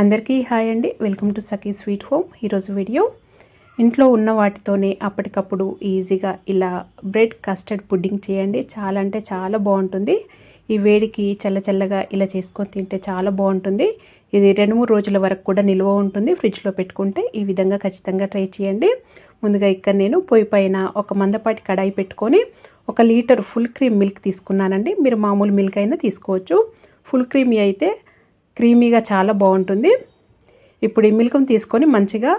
అందరికీ హాయ్ అండి. Welcome to Sakhi sweet home. ఈరోజు వీడియో ఇంట్లో ఉన్న వాటితోనే అప్పటికప్పుడు ఈజీగా ఇలా బ్రెడ్ కస్టర్డ్ పుడ్డింగ్ చేయండి. చాలా అంటే చాలా బాగుంటుంది. ఈ వేడికి చల్ల చల్లగా ఇలా చేసుకొని తింటే చాలా బాగుంటుంది. ఇది రెండు మూడు రోజుల వరకు కూడా నిల్వ ఉంటుంది. ఫ్రిడ్జ్లో పెట్టుకుంటే ఈ విధంగా ఖచ్చితంగా ట్రై చేయండి. ముందుగా ఇక్కడ నేను పొయ్యి పైన ఒక మందపాటి కడాయి పెట్టుకొని ఒక లీటర్ ఫుల్ క్రీమ్ మిల్క్ తీసుకున్నానండి. మీరు మామూలు మిల్క్ అయినా తీసుకోవచ్చు. ఫుల్ క్రీమీ అయితే క్రీమీగా చాలా బాగుంటుంది. ఇప్పుడు ఈ మిల్క్ని తీసుకొని మంచిగా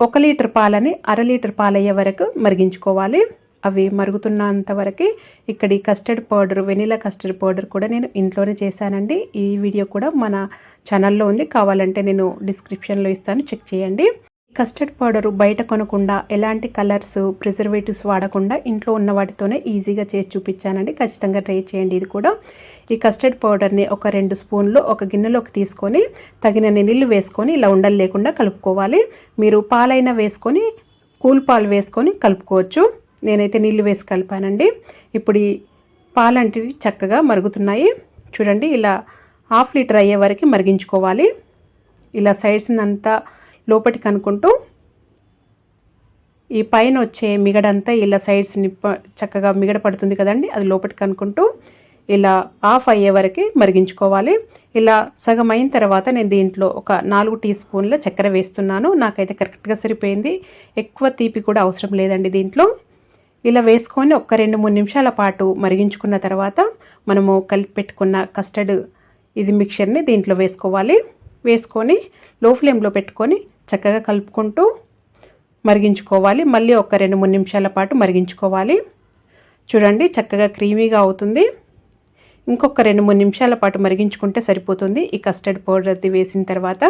ఒక లీటర్ పాలని అర లీటర్ పాలయ్యే వరకు మరిగించుకోవాలి. అవి మరుగుతున్నంత వరకు ఇక్కడ ఈ custard powder vanilla custard powder కూడా నేను ఇంట్లోనే చేశానండి. ఈ వీడియో కూడా మన ఛానల్లో ఉంది. కావాలంటే నేను డిస్క్రిప్షన్లో ఇస్తాను. చెక్ చేయండి. కస్టర్డ్ పౌడరు బయట కొనకుండా ఎలాంటి కలర్స్ ప్రిజర్వేటివ్స్ వాడకుండా ఇంట్లో ఉన్న వాటితోనే ఈజీగా చేసి చూపించానండి. ఖచ్చితంగా ట్రై చేయండి ఇది కూడా. ఈ కస్టర్డ్ పౌడర్ని ఒక రెండు స్పూన్లు ఒక గిన్నెలోకి తీసుకొని తగినన్ని నీళ్ళు వేసుకొని ఇలా ఉండలు లేకుండా కలుపుకోవాలి. మీరు పాలైనా వేసుకొని కూల్ పాలు వేసుకొని కలుపుకోవచ్చు. నేనైతే నీళ్ళు వేసి కలిపానండి. ఇప్పుడు ఈ పాలంటివి చక్కగా మరుగుతున్నాయి. చూడండి ఇలా హాఫ్ లీటర్ అయ్యే వరకు మరిగించుకోవాలి. ఇలా సైడ్స్ అంతా లోపటి అనుకుంటూ ఈ పైన వచ్చే మిగడంతా ఇలా సైడ్స్ నిప్ప చక్కగా మిగడ పడుతుంది కదండి. అది లోపలికి అనుకుంటూ ఇలా ఆఫ్ అయ్యే వరకు మరిగించుకోవాలి. ఇలా సగం అయిన తర్వాత నేను దీంట్లో ఒక నాలుగు టీ స్పూన్ల చక్కెర వేస్తున్నాను. నాకైతే కరెక్ట్గా సరిపోయింది. ఎక్కువ తీపి కూడా అవసరం లేదండి దీంట్లో. ఇలా వేసుకొని ఒక రెండు మూడు నిమిషాల పాటు మరిగించుకున్న తర్వాత మనము కలిపి పెట్టుకున్న కస్టర్డ్ ఇది మిక్చర్ని దీంట్లో వేసుకోవాలి. వేసుకొని లో ఫ్లేమ్లో పెట్టుకొని చక్కగా కలుపుకుంటూ మరిగించుకోవాలి. మళ్ళీ ఒక రెండు మూడు నిమిషాల పాటు మరిగించుకోవాలి. చూడండి చక్కగా క్రీమీగా అవుతుంది. ఇంకొక రెండు మూడు నిమిషాల పాటు మరిగించుకుంటే సరిపోతుంది. ఈ కస్టర్డ్ పౌడర్ అది వేసిన తర్వాత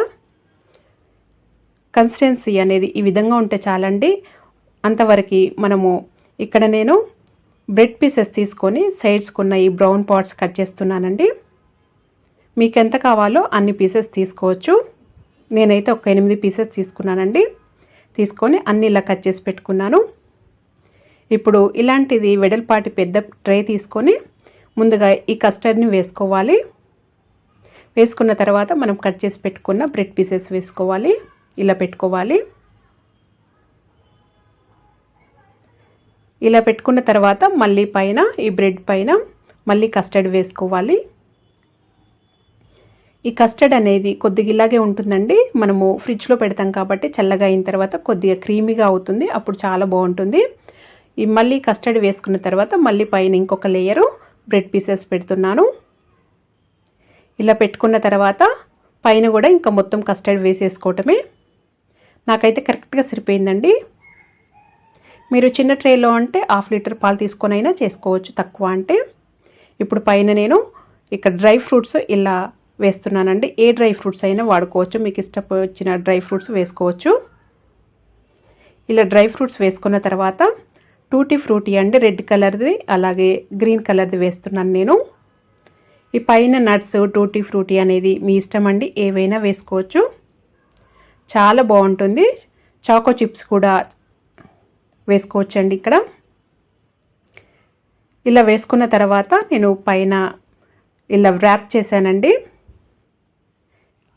కన్సిస్టెన్సీ అనేది ఈ విధంగా ఉంటే చాలండి. అంతవరకు మనము ఇక్కడ నేను బ్రెడ్ పీసెస్ తీసుకొని సైడ్స్కున్న ఈ బ్రౌన్ పాట్స్ కట్ చేస్తున్నానండి. మీకు ఎంత కావాలో అన్ని పీసెస్ తీసుకోవచ్చు. నేనైతే ఒక ఎనిమిది పీసెస్ తీసుకున్నానండి. తీసుకొని అన్ని ఇలా కట్ చేసి పెట్టుకున్నాను. ఇప్పుడు ఇలాంటిది వెడల్పాటి పెద్ద ట్రే తీసుకొని ముందుగా ఈ కస్టర్డ్ని వేసుకోవాలి. వేసుకున్న తర్వాత మనం కట్ చేసి పెట్టుకున్న బ్రెడ్ పీసెస్ వేసుకోవాలి. ఇలా పెట్టుకోవాలి. ఇలా పెట్టుకున్న తర్వాత మళ్ళీ పైన ఈ బ్రెడ్ పైన మళ్ళీ కస్టర్డ్ వేసుకోవాలి. ఈ కస్టర్డ్ అనేది కొద్దిగా ఇలాగే ఉంటుందండి. మనము ఫ్రిడ్జ్లో పెడతాం కాబట్టి చల్లగా అయిన తర్వాత కొద్దిగా క్రీమీగా అవుతుంది. అప్పుడు చాలా బాగుంటుంది. ఈ మళ్ళీ కస్టర్డ్ వేసుకున్న తర్వాత మళ్ళీ పైన ఇంకొక లేయరు బ్రెడ్ పీసెస్ పెడుతున్నాను. ఇలా పెట్టుకున్న తర్వాత పైన కూడా ఇంకా మొత్తం కస్టర్డ్ వేసేసుకోవటమే. నాకైతే కరెక్ట్గా సరిపోయిందండి. మీరు చిన్న ట్రేలో అంటే హాఫ్ లీటర్ పాలు తీసుకొని అయినా చేసుకోవచ్చు తక్కువ అంటే. ఇప్పుడు పైన నేను ఇక్కడ డ్రై ఫ్రూట్స్ ఇలా వేస్తున్నానండి. ఏ డ్రై ఫ్రూట్స్ అయినా వాడుకోవచ్చు. మీకు ఇష్టపొచ్చిన డ్రై ఫ్రూట్స్ వేసుకోవచ్చు. ఇలా డ్రై ఫ్రూట్స్ వేసుకున్న తర్వాత టూటీ ఫ్రూటీ అండి. రెడ్ కలర్ది అలాగే గ్రీన్ కలర్ది వేస్తున్నాను నేను. ఈ పైన నట్స్ టూటీ ఫ్రూటీ అనేది మీ ఇష్టం అండి. ఏవైనా వేసుకోవచ్చు. చాలా బాగుంటుంది. చాకో చిప్స్ కూడా వేసుకోవచ్చండి ఇక్కడ. ఇలా వేసుకున్న తర్వాత నేను పైన ఇలా ర్యాప్ చేశానండి.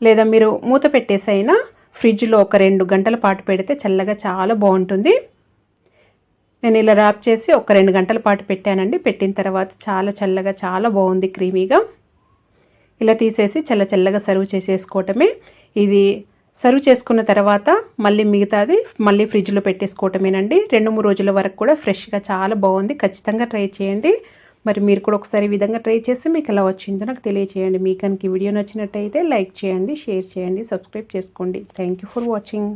లేదా మీరు మూత పెట్టేసైనా ఫ్రిడ్జ్లో ఒక రెండు గంటల పాటు పెడితే చల్లగా చాలా బాగుంటుంది. నేను ఇలా ర్యాప్ చేసి ఒక రెండు గంటల పాటు పెట్టానండి. పెట్టిన తర్వాత చాలా చల్లగా చాలా బాగుంది క్రీమీగా. ఇలా తీసేసి చల్ల చల్లగా సర్వ్ చేసేసుకోవటమే. ఇది సర్వ్ చేసుకున్న తర్వాత మళ్ళీ మిగతాది మళ్ళీ ఫ్రిడ్జ్లో పెట్టేసుకోవటమేనండి. రెండు మూడు రోజుల వరకు కూడా ఫ్రెష్గా చాలా బాగుంది. ఖచ్చితంగా ట్రై చేయండి. మరి మీరు కూడా ఒకసారి విధంగా ట్రై చేస్తే మీకు ఎలా వచ్చిందో నాకు తెలియచేయండి. మీకు కనుక వీడియో నచ్చినట్టయితే లైక్ చేయండి షేర్ చేయండి సబ్స్క్రైబ్ చేసుకోండి. Thank for watching